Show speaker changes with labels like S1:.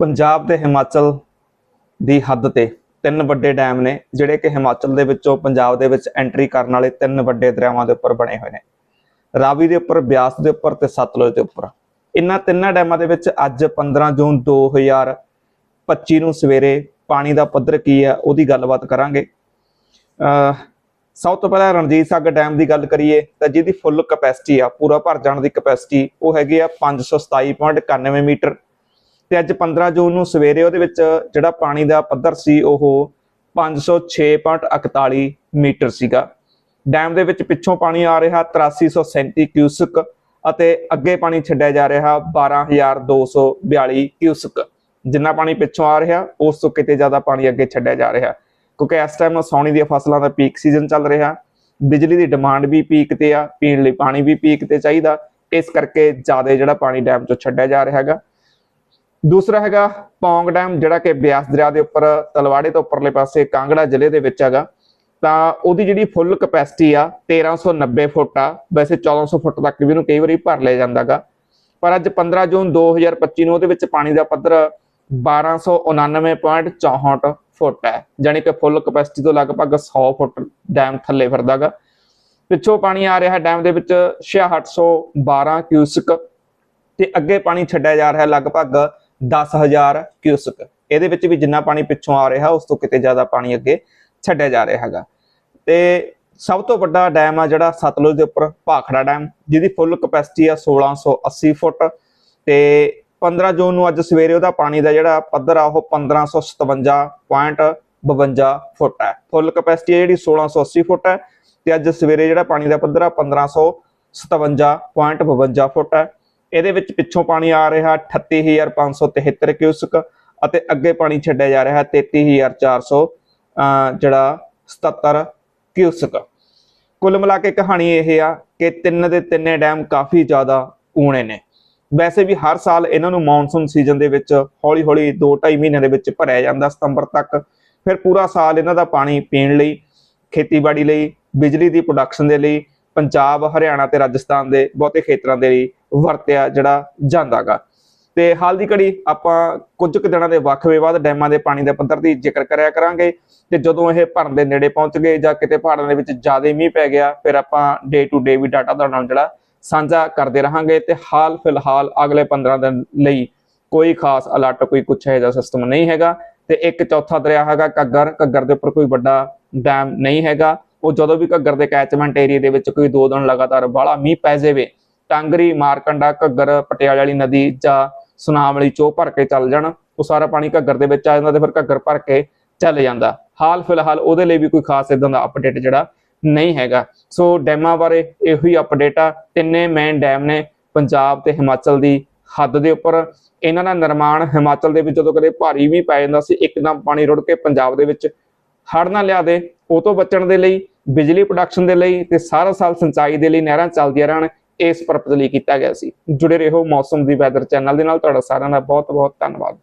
S1: ਪੰਜਾਬ ਤੇ ਹਿਮਾਚਲ ਦੀ ਹੱਦ ਤੇ ਤਿੰਨ ਵੱਡੇ ਡੈਮ ਨੇ, ਜਿਹੜੇ ਕਿ ਹਿਮਾਚਲ ਦੇ ਵਿੱਚੋਂ ਪੰਜਾਬ ਦੇ ਵਿੱਚ ਐਂਟਰੀ ਕਰਨ ਵਾਲੇ ਤਿੰਨ ਵੱਡੇ ਦਰਿਆਵਾਂ ਦੇ ਉੱਪਰ ਬਣੇ ਹੋਏ ਨੇ। ਰਾਵੀ ਦੇ ਉੱਪਰ, ਬਿਆਸ ਦੇ ਉੱਪਰ ਤੇ ਸਤਲੁਜ ਦੇ ਉੱਪਰ। ਇਹਨਾਂ ਤਿੰਨਾਂ ਡੈਮਾਂ ਦੇ ਵਿੱਚ ਅੱਜ 15 ਜੂਨ 2025 ਨੂੰ ਸਵੇਰੇ ਪਾਣੀ ਦਾ ਪੱਧਰ ਕੀ ਹੈ, ਉਹਦੀ ਗੱਲਬਾਤ ਕਰਾਂਗੇ। ਸਭ ਤੋਂ ਪਹਿਲਾਂ ਰਣਜੀਤ ਸਾਗਰ ਡੈਮ ਦੀ ਗੱਲ ਕਰੀਏ, ਤਾਂ ਜਿਹਦੀ ਫੁੱਲ ਕਪੈਸਿਟੀ ਆ, ਪੂਰਾ ਭਰ ਜਾਣ ਦੀ ਕਪੈਸਿਟੀ ਉਹ ਹੈਗੀ ਆ 527.91 ਮੀਟਰ। ਤੇ ਅੱਜ 15 ਜੂਨ ਨੂੰ ਸਵੇਰੇ ਉਹਦੇ ਵਿੱਚ ਜਿਹੜਾ ਪਾਣੀ ਦਾ ਪੱਧਰ ਸੀ ਉਹ 506.41 ਮੀਟਰ ਸੀਗਾ। ਡੈਮ ਦੇ ਵਿੱਚ ਪਿੱਛੋਂ ਪਾਣੀ ਆ ਰਿਹਾ 8337 ਕਿਊਸਕ ਅਤੇ ਅੱਗੇ ਪਾਣੀ ਛੱਡਿਆ ਜਾ ਰਿਹਾ 12242 ਕਿਊਸਕ। ਜਿੰਨਾ ਪਾਣੀ ਪਿੱਛੋਂ ਆ ਰਿਹਾ, ਉਸ ਤੋਂ ਕਿਤੇ ਜ਼ਿਆਦਾ ਪਾਣੀ ਅੱਗੇ ਛੱਡਿਆ ਜਾ ਰਿਹਾ। ਕਿਉਂਕਿ ਇਸ ਟਾਈਮ ਸੌਣੀ ਦੀਆਂ ਫਸਲਾਂ ਦਾ ਪੀਕ ਸੀਜ਼ਨ ਚੱਲ ਰਿਹਾ। ਬਿਜਲੀ ਦੀ ਡਿਮਾਂਡ ਵੀ ਪੀਕ ਤੇ ਆ, ਪੀਣ ਲਈ ਪਾਣੀ ਵੀ ਪੀਕ ਤੇ ਚਾਹੀਦਾ। ਇਸ ਕਰਕੇ ਜ਼ਿਆਦਾ ਜਿਹੜਾ ਪਾਣੀ ਡੈਮ ਚੋਂ ਛੱਡਿਆ ਜਾ ਰਿਹਾ ਹੈਗਾ। ਦੂਸਰਾ ਹੈਗਾ ਪੌਂਗ ਡੈਮ, ਜਿਹੜਾ ਕਿ ਬਿਆਸ ਦਰਿਆ ਦੇ ਉੱਪਰ, ਤਲਵਾੜੇ ਤੋਂ ਉੱਪਰਲੇ ਪਾਸੇ ਕਾਂਗੜਾ ਜ਼ਿਲ੍ਹੇ ਦੇ ਵਿੱਚ ਹੈਗਾ। ਤਾਂ ਉਹਦੀ ਜਿਹੜੀ ਫੁੱਲ ਕਪੈਸਿਟੀ ਆ 1390 ਫੁੱਟ ਆ। ਵੈਸੇ 1400 ਫੁੱਟ ਤੱਕ ਵੀ ਉਹਨੂੰ ਕਈ ਵਾਰੀ ਭਰ ਲਿਆ ਜਾਂਦਾਗਾ ਪਰ ਅੱਜ 15 ਜੂਨ 2025 ਨੂੰ ਉਹਦੇ ਵਿੱਚ ਪਾਣੀ ਦਾ ਪੱਧਰ 1299.64 ਫੁੱਟ ਹੈ, ਜਾਣੀ ਕਿ ਫੁੱਲ ਕਪੈਸਿਟੀ ਤੋਂ ਲਗਭਗ 100 ਫੁੱਟ ਡੈਮ ਥੱਲੇ ਫਿਰਦਾਗਾ ਪਿੱਛੋਂ ਪਾਣੀ ਆ ਰਿਹਾ ਡੈਮ ਦੇ ਵਿੱਚ 6812 ਕਿਊਸਿਕ ਤੇ ਅੱਗੇ ਪਾਣੀ ਛੱਡਿਆ ਜਾ ਰਿਹਾ ਲਗਭਗ 10000 ਕਿਊਸਕ। ਇਹਦੇ ਵਿੱਚ ਵੀ ਜਿੰਨਾ ਪਾਣੀ ਪਿੱਛੋਂ ਆ ਰਿਹਾ, ਉਸ ਤੋਂ ਕਿਤੇ ਜ਼ਿਆਦਾ ਪਾਣੀ ਅੱਗੇ ਛੱਡਿਆ ਜਾ ਰਿਹਾ ਹੈਗਾ। ਤੇ ਸਭ ਤੋਂ ਵੱਡਾ ਡੈਮ ਆ ਜਿਹੜਾ ਸਤਲੁਜ ਦੇ ਉੱਪਰ, ਭਾਖੜਾ ਡੈਮ, ਜਿਹਦੀ ਫੁੱਲ ਕਪੈਸਿਟੀ ਆ 1680 ਫੁੱਟ। ਤੇ 15 ਜੂਨ ਨੂੰ ਅੱਜ ਸਵੇਰੇ ਉਹਦਾ ਪਾਣੀ ਦਾ ਜਿਹੜਾ ਪੱਧਰ ਆ, ਉਹ 1557.52 ਫੁੱਟ ਹੈ ਫੁੱਲ ਕਪੈਸਿਟੀ ਹੈ ਜਿਹੜੀ 1680 ਫੁੱਟ ਹੈ ਤੇ ਅੱਜ ਸਵੇਰੇ ਜਿਹੜਾ ਪਾਣੀ ਦਾ ਪੱਧਰ ਆ 1557.52 ਫੁੱਟ ਹੈ ਇਹਦੇ ਵਿੱਚ ਪਿੱਛੋਂ ਪਾਣੀ ਆ ਰਿਹਾ 38573 ਕਿਊਸਕ ਅਤੇ ਅੱਗੇ ਪਾਣੀ ਛੱਡਿਆ ਜਾ ਰਿਹਾ 33400 ਅਹ, ਜਿਹੜਾ 77 ਕਿਊਸਕ। ਕੁੱਲ ਮਿਲਾ ਕੇ ਕਹਾਣੀ ਇਹ ਆ ਕਿ ਤਿੰਨ ਦੇ ਤਿੰਨੇ ਡੈਮ ਕਾਫੀ ਜ਼ਿਆਦਾ ਊਣੇ ਨੇ। ਵੈਸੇ ਵੀ ਹਰ ਸਾਲ ਇਹਨਾਂ ਨੂੰ ਮੌਨਸੂਨ ਸੀਜ਼ਨ ਦੇ ਵਿੱਚ ਹੌਲੀ-ਹੌਲੀ 2-2.5 ਮਹੀਨਿਆਂ ਦੇ ਵਿੱਚ ਭਰਿਆ ਜਾਂਦਾ ਸਤੰਬਰ ਤੱਕ। ਫਿਰ ਪੂਰਾ ਸਾਲ ਇਹਨਾਂ ਦਾ ਪਾਣੀ ਪੀਣ ਲਈ, ਖੇਤੀਬਾੜੀ ਲਈ, ਬਿਜਲੀ ਦੀ ਪ੍ਰੋਡਕਸ਼ਨ ਦੇ ਲਈ ਪੰਜਾਬ, ਹਰਿਆਣਾ ਤੇ ਰਾਜਸਥਾਨ ਦੇ ਬਹੁਤੇ ਖੇਤਰਾਂ ਦੇ ਲਈ ਵਰਤਿਆ ਜਿਹੜਾ ਜਾਂਦਾਗਾ। ਤੇ ਹਾਲ ਦੀ ਘੜੀ ਆਪਾਂ ਕੁਝ ਕੁ ਦਿਨਾਂ ਦੇ ਵੱਖ ਬਾਅਦ ਡੈਮਾਂ ਦੇ ਪਾਣੀ ਦੇ ਪੱਧਰ ਦੀ ਜ਼ਿਕਰ ਕਰਿਆ ਕਰਾਂਗੇ ਤੇ ਜਦੋਂ ਇਹ ਭਰਨ ਦੇ ਨੇੜੇ ਪਹੁੰਚ ਗਏ ਜਾਂ ਕਿਤੇ ਪਹਾੜਾਂ ਦੇ ਵਿੱਚ ਜ਼ਿਆਦਾ ਮੀਂਹ ਪੈ ਗਿਆ, ਫਿਰ ਆਪਾਂ day to day we data ਤੁਹਾਡੇ ਨਾਲ ਜਿਹੜਾ ਸਾਂਝਾ ਕਰਦੇ ਰਹਾਂਗੇ ਤੇ ਹਾਲ ਫਿਲਹਾਲ ਅਗਲੇ 15 ਦਿਨ ਲਈ ਕੋਈ ਖਾਸ ਅਲਰਟ ਕੋਈ ਕੁਛ ਇਹੋ ਜਿਹਾ ਸਿਸਟਮ ਨਹੀਂ ਹੈਗਾ ਤੇ ਇੱਕ ਚੌਥਾ ਦਰਿਆ ਹੈਗਾ ਘੱਗਰ ਘੱਗਰ ਦੇ ਉੱਪਰ ਕੋਈ ਵੱਡਾ ਡੈਮ ਨਹੀਂ ਹੈਗਾ। ਉਹ ਜਦੋਂ ਵੀ ਘੱਗਰ ਦੇ ਕੈਚਮੈਂਟ ਏਰੀਆ ਦੇ ਵਿੱਚ ਕੋਈ ਦੋ ਦਿਨ ਲਗਾਤਾਰ ਬਾਹਲਾ ਮੀਂਹ ਪੈ ਜਾਵੇ, ਟਾਂਗਰੀ, ਮਾਰਕੰਡਾ, ਘੱਗਰ, ਪਟਿਆਲੇ ਵਾਲੀ ਨਦੀ ਜਾਂ ਸੁਨਾਮ ਵਾਲੀ ਚੋ ਭਰ ਕੇ ਚੱਲ ਜਾਣ, ਉਹ ਸਾਰਾ ਪਾਣੀ ਘੱਗਰ ਦੇ ਵਿੱਚ ਆ ਜਾਂਦਾ ਤੇ ਫਿਰ ਘੱਗਰ ਭਰ ਕੇ ਚੱਲ ਜਾਂਦਾ। ਹਾਲ ਫਿਲਹਾਲ ਉਹਦੇ ਲਈ ਵੀ ਕੋਈ ਖਾਸ ਇਦਾਂ ਦਾ ਅਪਡੇਟ ਜਿਹੜਾ ਨਹੀਂ ਹੈਗਾ। ਸੋ ਡੈਮਾਂ ਬਾਰੇ ਇਹੋ ਹੀ ਅਪਡੇਟ ਆ। ਤਿੰਨੇ ਮੇਨ ਡੈਮ ਨੇ ਪੰਜਾਬ ਤੇ ਹਿਮਾਚਲ ਦੀ ਹੱਦ ਦੇ ਉੱਪਰ। ਇਹਨਾਂ ਦਾ ਨਿਰਮਾਣ ਹਿਮਾਚਲ ਦੇ ਵਿੱਚ ਜਦੋਂ ਕਦੇ ਭਾਰੀ ਵੀ ਪੈ ਜਾਂਦਾ ਸੀ, ਇੱਕਦਮ ਪਾਣੀ ਰੁੜ ਕੇ ਪੰਜਾਬ ਦੇ ਵਿੱਚ ਹੜ੍ਹ ਨਾ ਲਿਆ ਦੇ। ਉਹ ਤੋਂ ਬਚਣ ਦੇ ਲਈ, ਬਿਜਲੀ ਪ੍ਰੋਡਕਸ਼ਨ ਦੇ ਲਈ ਤੇ ਸਾਰਾ ਸਾਲ ਸਿੰਚਾਈ ਦੇ ਲਈ ਨਹਿਰਾਂ ਚੱਲਦੀਆਂ ਰਹਿਣ, ਇਸ ਪਰਪਸ ਲਈ ਕੀਤਾ ਗਿਆ ਸੀ। ਜੁੜੇ ਰਹੋ ਮੌਸਮ ਦੀ ਵੈਦਰ ਚੈਨਲ ਦੇ ਨਾਲ, ਤੁਹਾਡਾ ਸਾਰਿਆਂ ਦਾ ਬਹੁਤ ਬਹੁਤ ਧੰਨਵਾਦ।